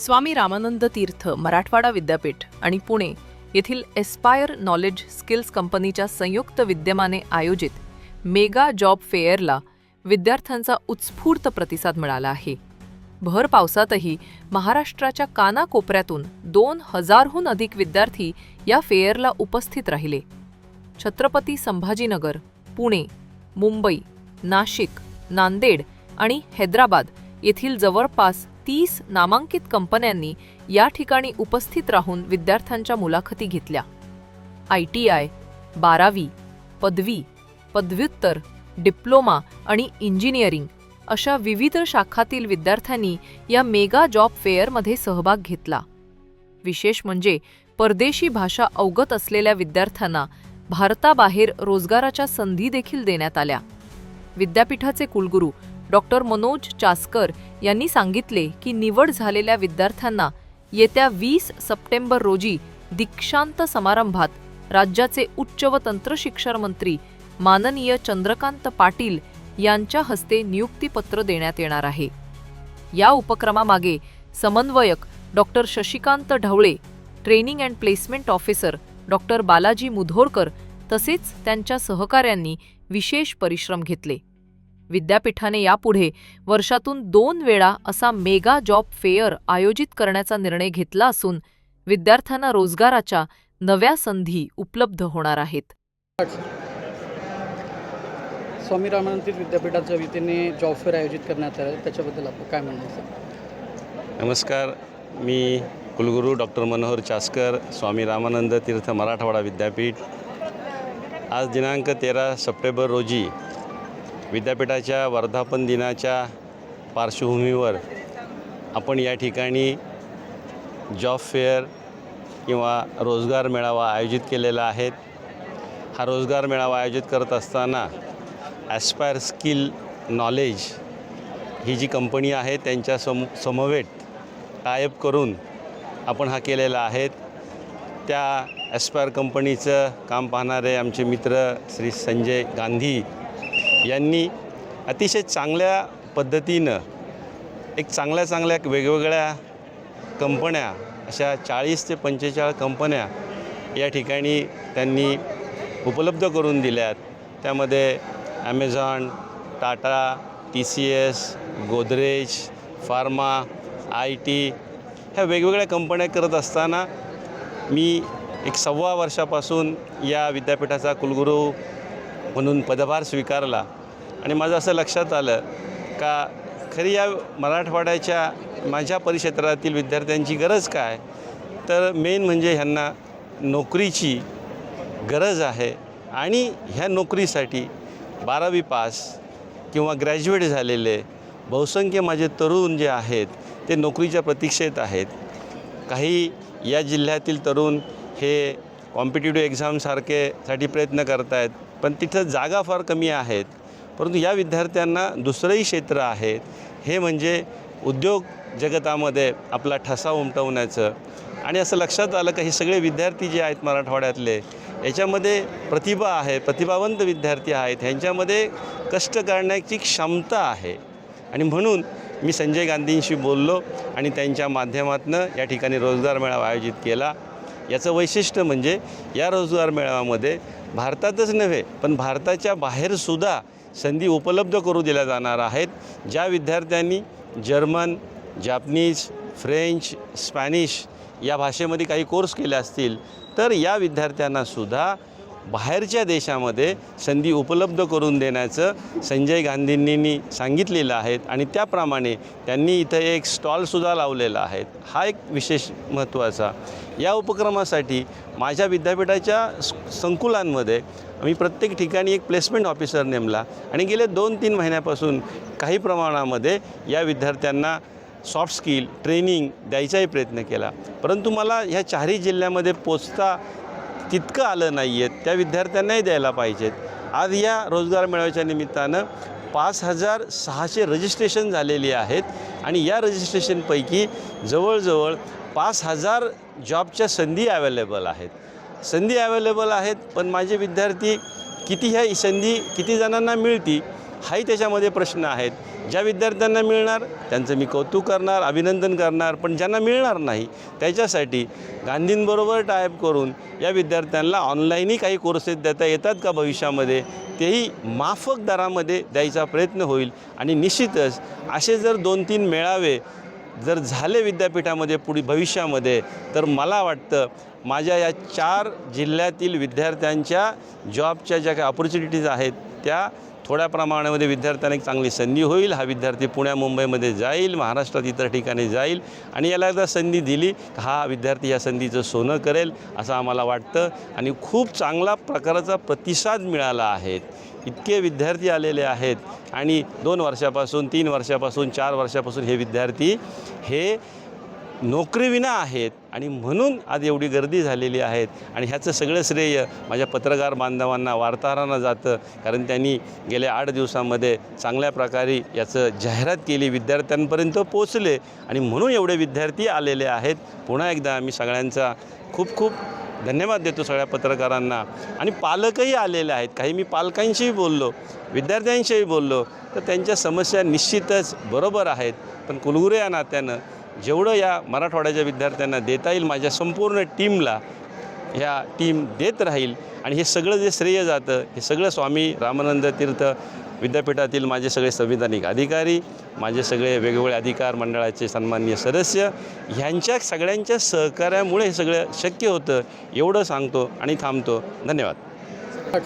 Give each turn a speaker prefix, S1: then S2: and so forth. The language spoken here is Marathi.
S1: स्वामी रामानंद तीर्थ मराठवाडा विद्यापीठ आणि पुणे येथील एस्पायर नॉलेज स्किल्स कंपनीच्या संयुक्त विद्यमाने आयोजित मेगा जॉब फेअरला विद्यार्थ्यांचा उत्स्फूर्त प्रतिसाद मिळाला आहे भर पावसातही महाराष्ट्राच्या कानाकोपऱ्यातून दोन हजारहून अधिक विद्यार्थी या फेअरला उपस्थित राहिले छत्रपती संभाजीनगर पुणे मुंबई नाशिक नांदेड आणि हैदराबाद येथील जवळपास तीस नामांकित कंपन्यांनी या ठिकाणी उपस्थित राहून विद्यार्थ्यांच्या मुलाखती घेतल्या आय टी आय बारावी पदवी पदव्युत्तर डिप्लोमा आणि इंजिनिअरिंग अशा विविध शाखातील विद्यार्थ्यांनी या मेगा जॉब फेअरमध्ये सहभाग घेतला विशेष म्हणजे परदेशी भाषा अवगत असलेल्या विद्यार्थ्यांना भारताबाहेर रोजगाराच्या संधी देखील देण्यात आल्या विद्यापीठाचे कुलगुरू डॉक्टर मनोज चासकर यांनी सांगितले की निवड झालेल्या विद्यार्थ्यांना येत्या वीस सप्टेंबर रोजी दीक्षांत समारंभात राज्याचे उच्च व तंत्र शिक्षण मंत्री माननीय चंद्रकांत पाटील यांच्या हस्ते नियुक्तीपत्र देण्यात येणार आहे या उपक्रमामागे समन्वयक doctor Shashikant Dhawale training and placement officer doctor Balaji Mudholkar तसेच त्यांच्या सहकाऱ्यांनी विशेष परिश्रम घेतले विद्यापीठाने यापुढे वर्षातून दोन वेळा असा मेगा जॉब फेअर आयोजित करण्याचा निर्णय घेतला असून विद्यार्थ्यांना रोजगाराच्या नव्या संधी उपलब्ध होणार आहेत
S2: स्वामी रामानंद विद्यापीठाच्या वतीने जॉब फेअर आयोजित करण्यात आलं त्याच्याबद्दल आपण काय म्हणणार
S3: नमस्कार मी कुलगुरू डॉक्टर मनोहर चास्कर स्वामी रामानंद तीर्थ मराठवाडा विद्यापीठ आज दिनांक तेरा सप्टेंबर रोजी विद्यापीठाच्या वर्धापन दिनाच्या पार्श्वभूमीवर आपण या ठिकाणी जॉब फेअर किंवा रोजगार मेळावा आयोजित केलेला आहे हा रोजगार मेळावा आयोजित करत असताना ॲस्पायर स्किल नॉलेज ही जी कंपनी आहे त्यांच्या सम समवेत टायअप करून आपण हा केलेला आहे त्या ॲस्पायर कंपनीचं काम पाहणारे आमचे मित्र श्री संजय गांधी यांनी अतिशय चांगल्या पद्धतीनं एक चांगल्या चांगल्या वेगवेगळ्या कंपन्या अशा चाळीस ते पंचेचाळीस कंपन्या या ठिकाणी त्यांनी उपलब्ध करून दिल्यात त्यामध्ये Amazon Tata T C S Godrej pharma I T ह्या वेगवेगळ्या कंपन्या करत असताना मी एक सव्वा वर्षापासून या विद्यापीठाचा कुलगुरू म्हणून पदभार स्वीकारला आणि माझं असं लक्षात आलं का खरी या मराठवाड्याच्या माझ्या परिक्षेत्रातील विद्यार्थ्यांची गरज काय तर मेन म्हणजे ह्यांना नोकरीची गरज आहे आणि ह्या नोकरीसाठी बारावी पास किंवा ग्रॅज्युएट झालेले बहुसंख्य माझे तरुण जे आहेत ते नोकरीच्या प्रतीक्षेत आहेत काही या जिल्ह्यातील तरुण हे कॉम्पिटेटिव्ह एक्झामसारखेसाठी प्रयत्न करत आहेत पण तिथं जागा फार कमी आहेत परंतु या विद्यार्थ्यांना दुसरंही क्षेत्र आहे हे म्हणजे उद्योग जगतामध्ये आपला ठसा उमटवण्याचं आणि असं लक्षात आलं का हे सगळे विद्यार्थी जे आहेत मराठवाड्यातले याच्यामध्ये प्रतिभा आहे प्रतिभावंत विद्यार्थी आहेत ह्यांच्यामध्ये कष्ट करण्याची क्षमता आहे आणि म्हणून मी संजय गांधींशी बोललो आणि त्यांच्या माध्यमातून या ठिकाणी रोजगार मेळावा आयोजित केला याचं वैशिष्ट्य म्हणजे या रोजगार मेळाव्यामध्ये भारतातच नव्हे पण भारताच्या बाहेरसुद्धा संधी उपलब्ध करू दिल्या जाणार आहेत ज्या विद्यार्थ्यांनी जर्मन जापनीज फ्रेंच स्पॅनिश या भाषेमध्ये काही कोर्स केले असतील तर या विद्यार्थ्यांनासुद्धा बाहेरच्या देशामध्ये संधी उपलब्ध करून देण्याचं संजय गांधींनी सांगितलेलं आहे आणि त्याप्रमाणे त्यांनी इथं एक स्टॉलसुद्धा लावलेला आहे हा एक विशेष महत्त्वाचा या उपक्रमासाठी माझ्या विद्यापीठाच्या संकुलांमध्ये आम्ही प्रत्येक ठिकाणी एक प्लेसमेंट ऑफिसर नेमला आणि गेले दोन तीन महिन्यापासून काही प्रमाणामध्ये या विद्यार्थ्यांना सॉफ्ट स्किल ट्रेनिंग द्यायचाही प्रयत्न केला परंतु मला ह्या चारही जिल्ह्यामध्ये पोचता तितकं आलं नाही आहेत त्या विद्यार्थ्यांनाही द्यायला पाहिजेत आज या रोजगार मेळाव्याच्या निमित्तानं पाच हजार सहाशे रजिस्ट्रेशन झालेली आहेत आणि या रजिस्ट्रेशनपैकी जवळजवळ पाच हजार जॉबच्या संधी अवेलेबल आहेत संधी अवेलेबल आहेत पण माझे विद्यार्थी किती ह्या संधी किती जणांना मिळती हाही त्याच्यामध्ये प्रश्न आहेत ज्या विद्यार्थ्यांना मिळणार त्यांचं मी कौतुक करणार अभिनंदन करणार पण ज्यांना मिळणार नाही त्याच्यासाठी गांधींबरोबर टायप करून या विद्यार्थ्यांना ऑनलाईनही काही कोर्सेस देता येतात का भविष्यामध्ये तेही माफक दरामध्ये द्यायचा प्रयत्न होईल आणि निश्चितच असे जर दोन तीन मेळावे जर झाले विद्यापीठामध्ये पुढे भविष्यामध्ये तर मला वाटतं माझ्या या चार जिल्ह्यातील विद्यार्थ्यांच्या जॉबच्या ज्या काही ऑपॉर्च्युनिटीज आहेत त्या थोड्या प्रमाणामध्ये विद्यार्थ्यांना एक चांगली संधी होईल हा विद्यार्थी पुण्या मुंबईमध्ये जाईल महाराष्ट्रात इतर ठिकाणी जाईल आणि याला एकदा संधी दिली हा विद्यार्थी या संधीचं सोनं करेल असं आम्हाला वाटतं आणि खूप चांगला प्रकारचा प्रतिसाद मिळाला आहे इतके विद्यार्थी आलेले आहेत आणि दोन वर्षापासून तीन वर्षापासून चार वर्षापासून हे विद्यार्थी हे नोकरीविना आहेत आणि म्हणून आज एवढी गर्दी झालेली आहेत आणि ह्याचं सगळं श्रेय माझ्या पत्रकार बांधवांना वार्ताहरांना जातं कारण त्यांनी गेल्या आठ दिवसामध्ये चांगल्या प्रकारे याचं जाहिरात केली विद्यार्थ्यांपर्यंत पोचले आणि म्हणून एवढे विद्यार्थी आलेले आहेत पुन्हा एकदा आम्ही सगळ्यांचा खूप खूप धन्यवाद देतो सगळ्या पत्रकारांना आणि पालकही आलेले आहेत काही मी पालकांशीही बोललो विद्यार्थ्यांशीही बोललो तर त्यांच्या समस्या निश्चितच बरोबर आहेत पण कुलगुरू या नात्यानं जेवढं या मराठवाड्याच्या विद्यार्थ्यांना देता येईल माझ्या संपूर्ण टीमला ह्या टीम देत राहील आणि हे सगळं जे श्रेय जातं हे सगळं स्वामी रामानंद तीर्थ विद्यापीठातील माझे सगळे संविधानिक अधिकारी माझे सगळे वेगवेगळे अधिकार मंडळाचे सन्माननीय सदस्य ह्यांच्या सगळ्यांच्या सहकार्यामुळे हे सगळं शक्य होतं एवढं सांगतो आणि थांबतो धन्यवाद